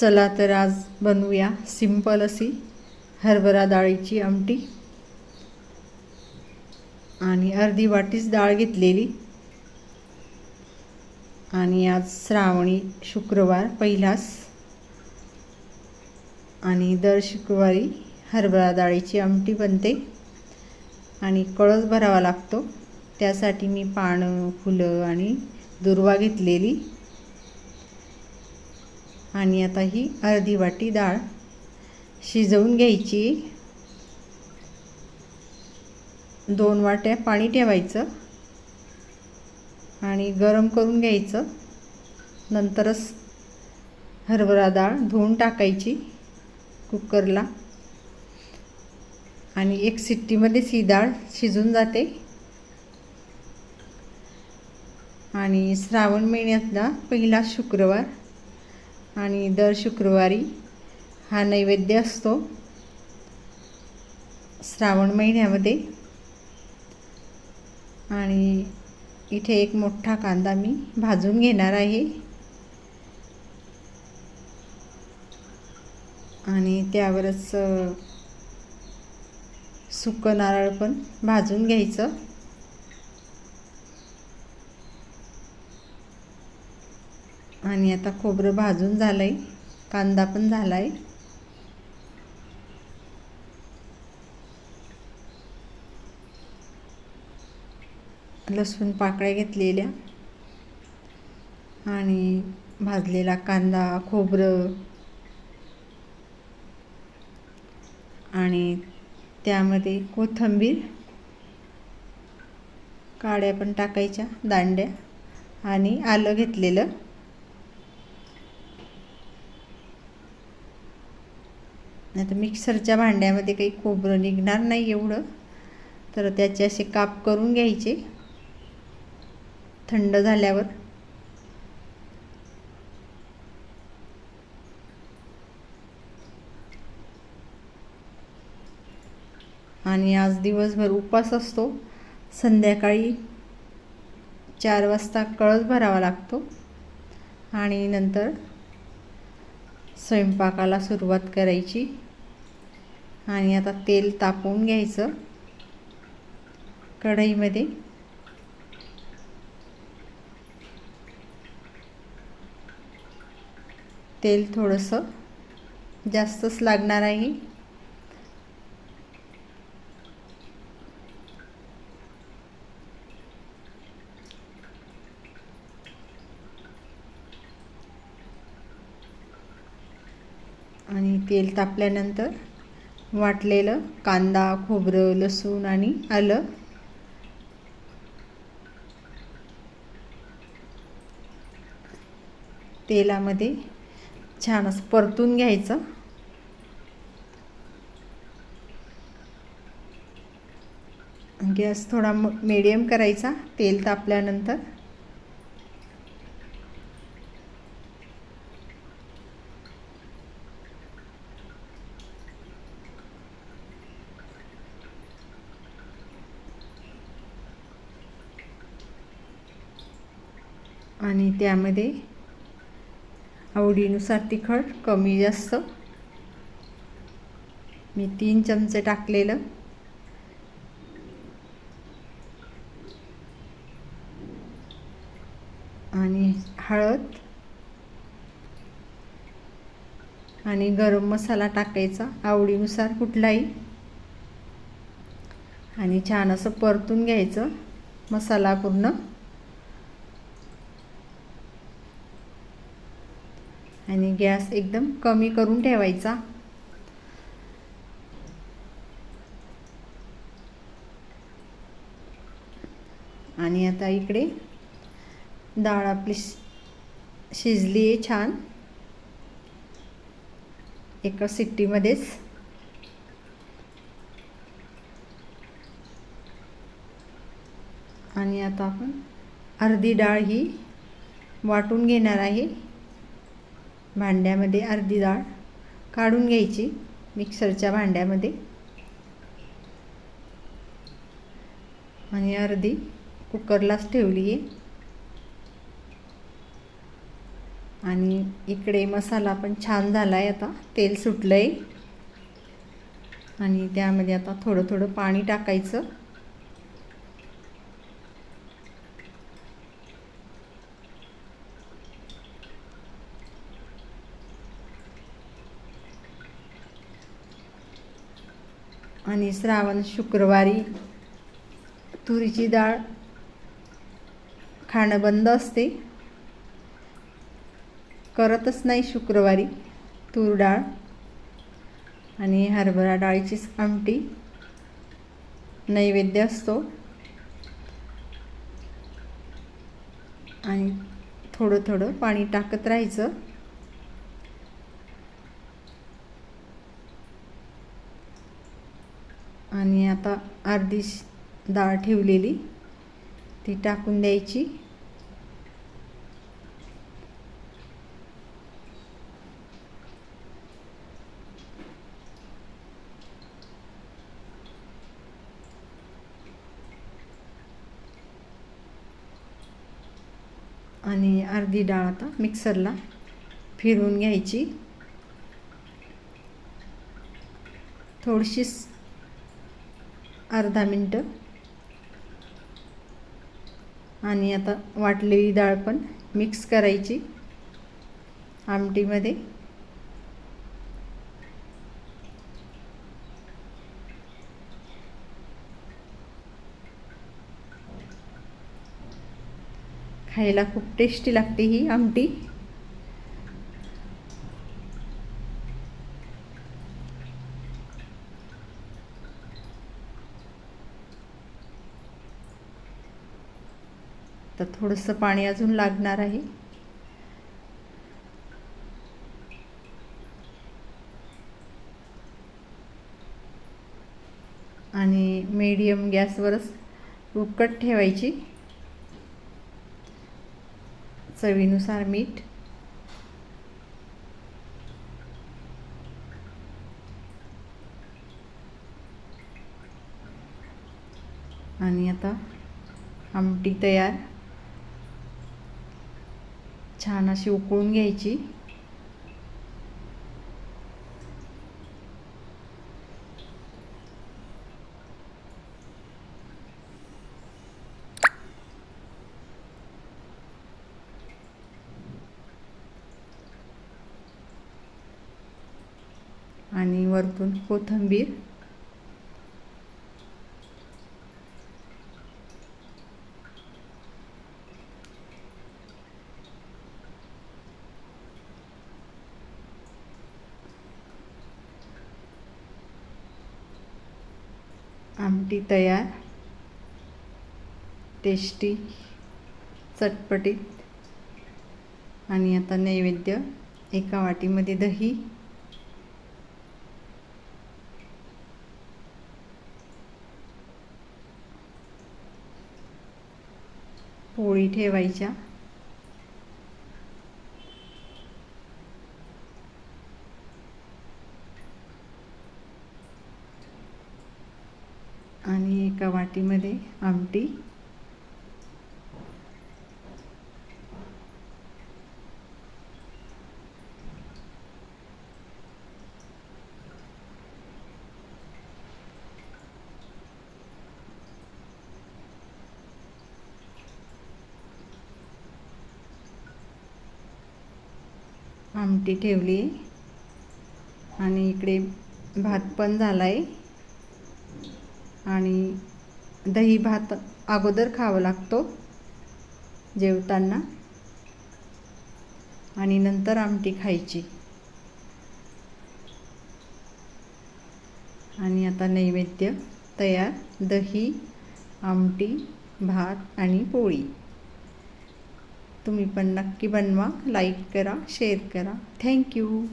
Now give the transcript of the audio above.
चला तर आज बनवूया सिंपल अशी हरभरा डाळीची आमटी. आणि अर्धी वाटीच डाळ घेतलेली. आणि आज श्रावणी शुक्रवार पहिलाच. आणि दर शुक्रवारी हरभरा डाळीची आमटी बनते. आणि कळस भरावा लागतो. त्यासाठी मी पानं फुलं आणि दुर्वा घेतलेली. आणि आता ही अर्धी वाटी डाळ शिजवून घ्यायची. दोन वाट्या पाणी ठेवायचं आणि गरम करून घ्यायचं. नंतरच हरभरा डाळ धुवून टाकायची कुकरला. आणि एक सिट्टीमध्येच ही डाळ शिजून जाते. आणि श्रावण महिन्यातला पहिला शुक्रवार आणि दर शुक्रवारी हा नैवेद्य असतो. श्रावण महिन्यामध्ये. आणि इथे एक मोठा कांदा मी भाजून घेणार आहे. आणि त्यावरच सुकं नारळ पण भाजून घ्यायचं. आणि आता खोबरं भाजून झालं आहे कांदा पण झाला आहे लसूण पाकळ्या घेतलेल्या. आणि भाजलेला कांदा खोबरं. आणि त्यामध्ये कोथिंबीर. काड्या पण टाकायच्या दांड्या. आणि आलं घेतलेलं. नाही तर मिक्सरच्या भांड्यामध्ये काही खोबरं निघणार नाही एवढं. तर त्याचे असे काप करून घ्यायचे. थंड झाल्यावर. आणि आज दिवसभर उपास असतो. संध्याकाळी चार वाजता कळस भरावा लागतो. आणि नंतर स्वयंपाकाला सुरुवात करायची. आणि आता तेल तापवून घ्यायचं कढईमध्ये. तेल थोडंसं जास्तच लागणार आहे. आणि तेल तापल्यानंतर वाटलेलं कांदा खोबरं लसूण आणि आलं. तेलामध्ये छान असं परतून घ्यायचं. गॅस थोडा मीडियम करायचा तेल तापल्यानंतर. आणि त्यामध्ये आवडीनुसार तिखट कमी जास्त. मी तीन चमचे टाकलेलं. आणि हळद. आणि गरम मसाला टाकायचा आवडीनुसार कुठलाही. आणि छान असं परतून घ्यायचं मसाला पूर्ण. आणि गॅस एकदम कमी करून ठेवायचा. आणि आता इकडे डाळ आपली शिजली आहे छान. एका सिट्टीमध्येच. आणि आता आपण अर्धी डाळ ही वाटून घेणार आहे. भांड्यामध्ये अर्धी डाळ काढून घ्यायची मिक्सरच्या भांड्यामध्ये. आणि अर्धी कुकरलाच ठेवली आहे. आणि इकडे मसाला पण छान झाला आहे आता तेल सुटलं आहे आणि त्यामध्ये आता थोडं थोडं पाणी टाकायचं. आणि श्रावण शुक्रवारी तुरीची डाळ खाणं बंद असते. करतच नाही शुक्रवारी तूर डाळ आणि हरभरा डाळीचीच आमटी. नैवेद्य असतो. आणि थोडं थोडं पाणी टाकत राहायचं आणि आता अर्धी डाळ ठेवलेली. ती टाकून द्यायची. आणि अर्धी डाळ आता मिक्सरला फिरवून घ्यायची. थोडीशी अर्धा मिनटं. आणि आता वाटलेली डाळ पण मिक्स करायची आमटीमध्ये. खायला खूप टेस्टी लागते ही आमटी. तर थोडंसं पाणी अजून लागणार आहे. आणि मीडियम गॅसवरच उकट ठेवायची. चवीनुसार मीठ. आणि आता आमटी तयार. छान अशी उकळून घ्यायची. आणि वरतून कोथिंबीर. आमटी तयार. टेस्टी चटपटीत आणि आता नैवेद्य एका वाटीमध्ये दही. पोळी ठेवायच्या आणि एका वाटीमध्ये आमटी. आमटी ठेवली. आणि इकडे भात पण झाला आहे आणि दही भात अगोदर खावा लागतो जेवताना आणि नंतर आमटी खायची. आणि आता नैवेद्य तयार दही आमटी भात आणि पोळी. तुम्ही पण नक्की बनवा लाईक करा शेअर करा. थँक्यू